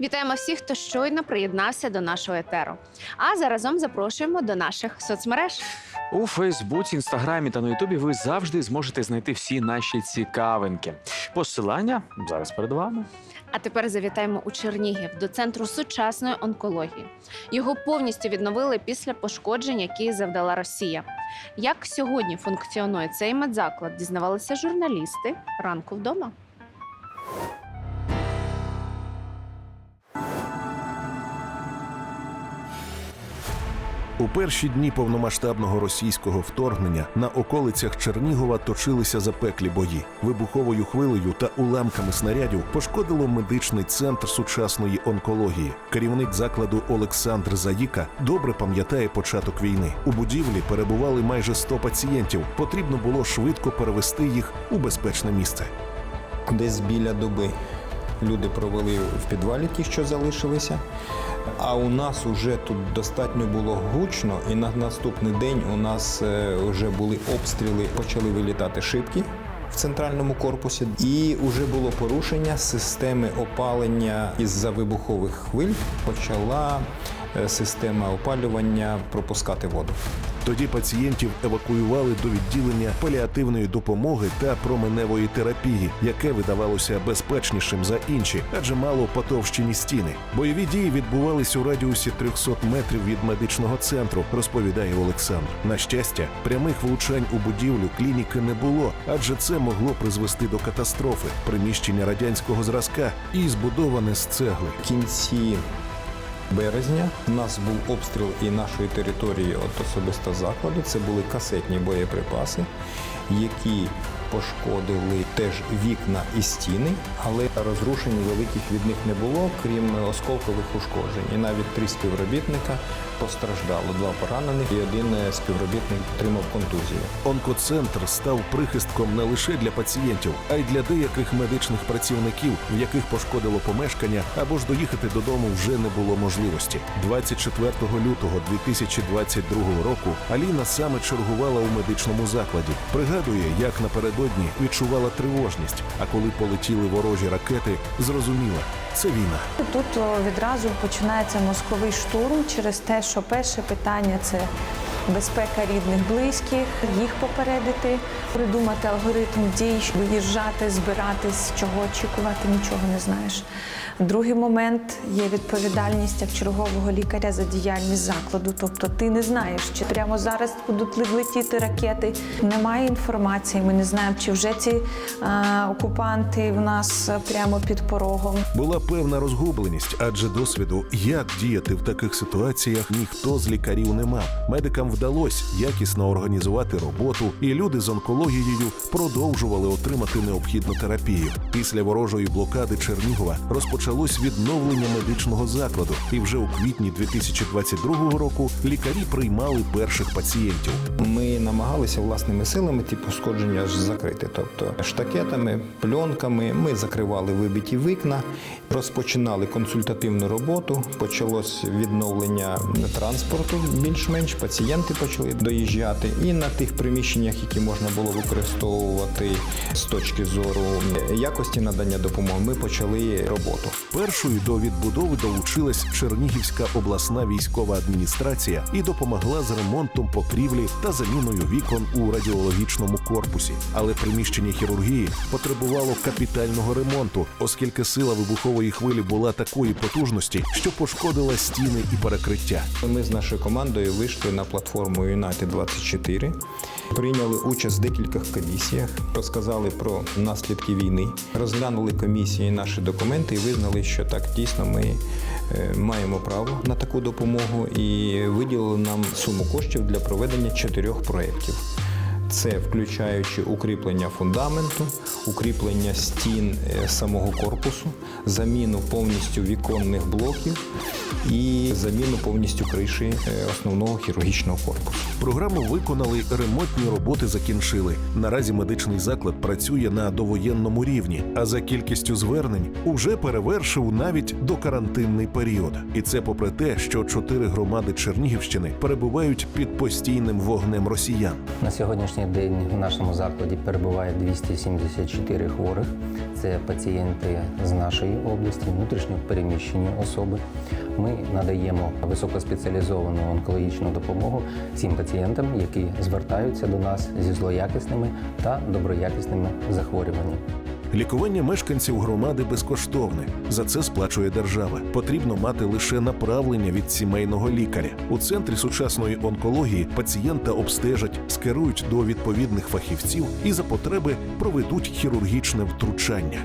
Вітаємо всіх, хто щойно приєднався до нашого етеру. А заразом запрошуємо до наших соцмереж. У Фейсбуці, Інстаграмі та на Ютубі ви завжди зможете знайти всі наші цікавинки. Посилання зараз перед вами. А тепер завітаємо у Чернігів до центру сучасної онкології. Його повністю відновили після пошкоджень, які завдала Росія. Як сьогодні функціонує цей медзаклад, дізнавалися журналісти ранку вдома. У перші дні повномасштабного російського вторгнення на околицях Чернігова точилися запеклі бої. Вибуховою хвилею та уламками снарядів пошкодило медичний центр сучасної онкології. Керівник закладу Олександр Заїка добре пам'ятає початок війни. У будівлі перебували майже 100 пацієнтів. Потрібно було швидко перевести їх у безпечне місце. Десь біля доби люди провели в підвалі ті, що залишилися. А у нас вже тут достатньо було гучно, і на наступний день у нас е, вже були обстріли, почали вилітати шибки в центральному корпусі, і вже було порушення системи опалення із-за вибухових хвиль. Почала е, система опалювання пропускати воду. Тоді пацієнтів евакуювали до відділення паліативної допомоги та променевої терапії, яке видавалося безпечнішим за інші, адже мало потовщені стіни. Бойові дії відбувались у радіусі 300 метрів від медичного центру, розповідає Олександр. На щастя, прямих влучань у будівлю клініки не було, адже це могло призвести до катастрофи. Приміщення радянського зразка і збудоване з цегли. Кінці березня у нас був обстріл і нашої території от особисто закладу. Це були касетні боєприпаси, які пошкодили теж вікна і стіни, але розрушень великих від них не було, крім осколкових ушкоджень. І навіть три співробітника постраждало, два поранених і один співробітник отримав контузію. Онкоцентр став прихистком не лише для пацієнтів, а й для деяких медичних працівників, в яких пошкодило помешкання або ж доїхати додому вже не було можливості. 24 лютого 2022 року Аліна саме чергувала у медичному закладі. Пригадує, як напередодні відчувала тривожність. А коли полетіли ворожі ракети, зрозуміла це війна. Тут відразу починається мозковий штурм через те, що перше питання це безпека рідних, близьких, їх попередити, придумати алгоритм дій, виїжджати, збиратись, чого очікувати, нічого не знаєш. Другий момент є відповідальність як чергового лікаря за діяльність закладу. Тобто ти не знаєш, чи прямо зараз будуть летіти ракети. Немає інформації. Ми не знаємо, чи вже ці а, окупанти в нас прямо під порогом. Була певна розгубленість, адже досвіду, як діяти в таких ситуаціях, ніхто з лікарів не мав. Медикам вдалося якісно організувати роботу, і люди з онкологією продовжували отримати необхідну терапію. Після ворожої блокади Чернігова розпочалось відновлення медичного закладу, і вже у квітні 2022 року лікарі приймали перших пацієнтів. Ми намагалися власними силами ті пошкодження закрити. Тобто штакетами, пленками ми закривали вибиті вікна, розпочинали консультативну роботу. Почалось відновлення транспорту більш-менш. Пацієнти почали доїжджати. І на тих приміщеннях, які можна було використовувати з точки зору якості надання допомоги, ми почали роботу. Першою до відбудови долучилась Чернігівська обласна військова адміністрація і допомогла з ремонтом покрівлі та заміною вікон у радіологічному корпусі. Але приміщення хірургії потребувало капітального ремонту, оскільки сила вибухової хвилі була такої потужності, що пошкодила стіни і перекриття. Ми з нашою командою вийшли на платформу United 24 прийняли участь в декількох комісіях, розказали про наслідки війни, розглянули комісії наші документи і визнали, що так дійсно ми е, маємо право на таку допомогу і виділили нам суму коштів для проведення чотирьох проєктів. Це включаючи укріплення фундаменту, укріплення стін е, самого корпусу, заміну повністю віконних блоків і заміну повністю криші е, основного хірургічного корпусу. Програму виконали, ремонтні роботи закінчили. Наразі медичний заклад працює на довоєнному рівні, а за кількістю звернень уже перевершив навіть докарантинний період. І це попри те, що чотири громади Чернігівщини перебувають під постійним вогнем росіян. На сьогоднішній сьогоднішній день в нашому закладі перебуває 274 хворих. Це пацієнти з нашої області, внутрішньо переміщені особи. Ми надаємо високоспеціалізовану онкологічну допомогу цим пацієнтам, які звертаються до нас зі злоякісними та доброякісними захворюваннями. Лікування мешканців громади безкоштовне. За це сплачує держава. Потрібно мати лише направлення від сімейного лікаря. У центрі сучасної онкології пацієнта обстежать, скерують до відповідних фахівців і за потреби проведуть хірургічне втручання.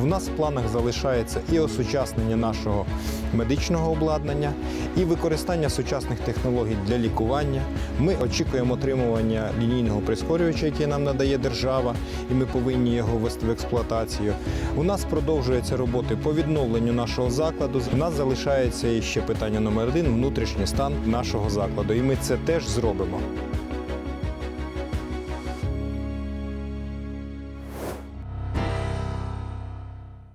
У нас в планах залишається і осучаснення нашого медичного обладнання, і використання сучасних технологій для лікування. Ми очікуємо отримування лінійного прискорювача, який нам надає держава, і ми повинні його ввести в експлуатацію. У нас продовжуються роботи по відновленню нашого закладу. У нас залишається ще питання номер один внутрішній стан нашого закладу, і ми це теж зробимо.